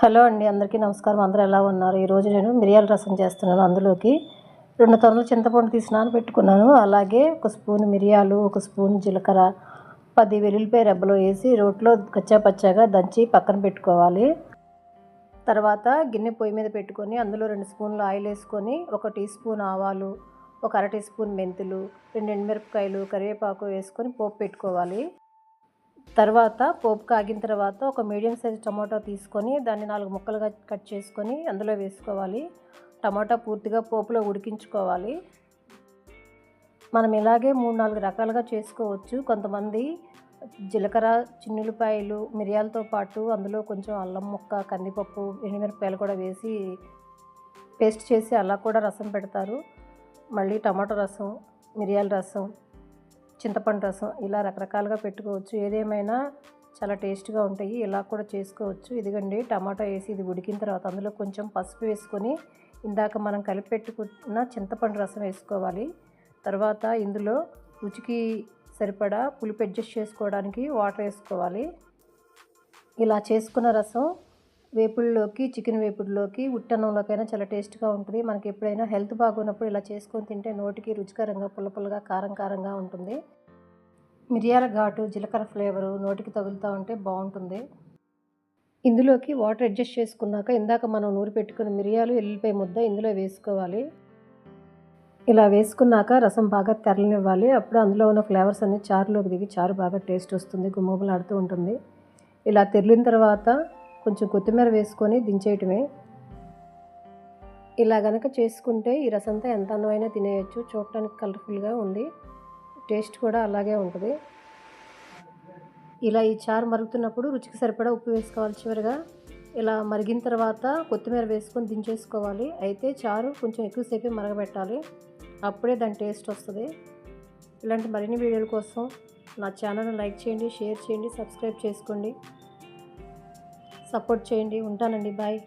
Hello అండి అందరికీ నమస్కారం. అందరూ ఎలా ఉన్నారు? ఈరోజు నేను మిరియాల రసం చేస్తున్నాను అందులోకి. రెండు తొనలు చింతపండు తీసి నానబెట్టుకున్నాను. అలాగే ఒక స్పూన్ మిరియాలు ఒక స్పూన్ జీలకర్ర పది వెల్లుల్లిపాయ రెబ్బలు వేసి రోట్లో కచ్చా పచ్చాగా దంచి పక్కన పెట్టుకోవాలి. తర్వాత గిన్నె పొయ్యి మీద పెట్టుకొని అందులో రెండు స్పూన్లు ఆయిల్ వేసుకొని ఒక టీ స్పూన్ ఆవాలు ఒక అర టీ స్పూన్ మెంతులు రెండు ఎండుమిరపకాయలు కరివేపాకు వేసుకొని పోపు పెట్టుకోవాలి. తర్వాత పోపు కాగిన తర్వాత ఒక మీడియం సైజ్ టమాటో తీసుకొని దాన్ని నాలుగు ముక్కలుగా కట్ చేసుకొని అందులో వేసుకోవాలి. టమాటా పూర్తిగా పోపులో ఉడికించుకోవాలి. మనం ఇలాగే మూడు నాలుగు రకాలుగా చేసుకోవచ్చు. కొంతమంది జీలకర్ర చిన్నులపాయలు మిరియాలతో పాటు అందులో కొంచెం అల్లం ముక్క కందిపప్పు ఎండుమిరపకాయలు కూడా వేసి పేస్ట్ చేసి అలా కూడా రసం పెడతారు. మళ్ళీ టమాటో రసం మిరియాల రసం చింతపండు రసం ఇలా రకరకాలుగా పెట్టుకోవచ్చు. ఏదేమైనా చాలా టేస్ట్గా ఉంటాయి. ఇలా కూడా చేసుకోవచ్చు. ఇదిగండి టమాటా వేసి ఇది ఉడికిన తర్వాత అందులో కొంచెం పసుపు వేసుకొని ఇందాక మనం కలిపి పెట్టుకున్న చింతపండు రసం వేసుకోవాలి. తర్వాత ఇందులో రుచికి సరిపడా పులుపు అడ్జస్ట్ చేసుకోవడానికి వాటర్ వేసుకోవాలి. ఇలా చేసుకున్న రసం వేపుల్లోకి చికెన్ వేపుడులోకి ఉట్టన్నంలోకైనా చాలా టేస్ట్గా ఉంటుంది. మనకి ఎప్పుడైనా హెల్త్ బాగున్నప్పుడు ఇలా చేసుకొని తింటే నోటికి రుచికరంగా పుల్ల పుల్లగా కారం కారంగా ఉంటుంది. మిరియాల ఘాటు జీలకర్ర ఫ్లేవరు నోటికి తగులుతూ ఉంటే బాగుంటుంది. ఇందులోకి వాటర్ అడ్జస్ట్ చేసుకున్నాక ఇందాక మనం నూరి పెట్టుకున్న మిరియాలు ఎల్లిపాయ ముద్ద ఇందులో వేసుకోవాలి. ఇలా వేసుకున్నాక రసం బాగా తెరలనివ్వాలి. అప్పుడు అందులో ఉన్న ఫ్లేవర్స్ అన్ని చారులోకి దిగి చారు బాగా టేస్ట్ వస్తుంది గుమ్మగులాడుతూ ఉంటుంది. ఇలా తెరిలిన తర్వాత కొంచెం కొత్తిమీర వేసుకొని దించేయటమే. ఇలా గనక చేసుకుంటే ఈ రసంతా ఎంత అందమైనా తినేయచ్చు. చూడటానికి కలర్ఫుల్గా ఉంది. టేస్ట్ కూడా అలాగే ఉంటుంది. ఇలా ఈ చారు మరుగుతున్నప్పుడు రుచికి సరిపడా ఉప్పు వేసుకోవాలి చివరిగా. ఇలా మరిగిన తర్వాత కొత్తిమీర వేసుకొని దించేసుకోవాలి. అయితే చారు కొంచెం ఎక్కువసేపు మరగబెట్టాలి. అప్పుడే దాని టేస్ట్ వస్తుంది. ఇలాంటి మరిన్ని వీడియోల కోసం నా ఛానల్ని లైక్ చేయండి షేర్ చేయండి సబ్స్క్రైబ్ చేసుకోండి. సపోర్ట్ చేయండి. ఉంటానండి. బాయ్.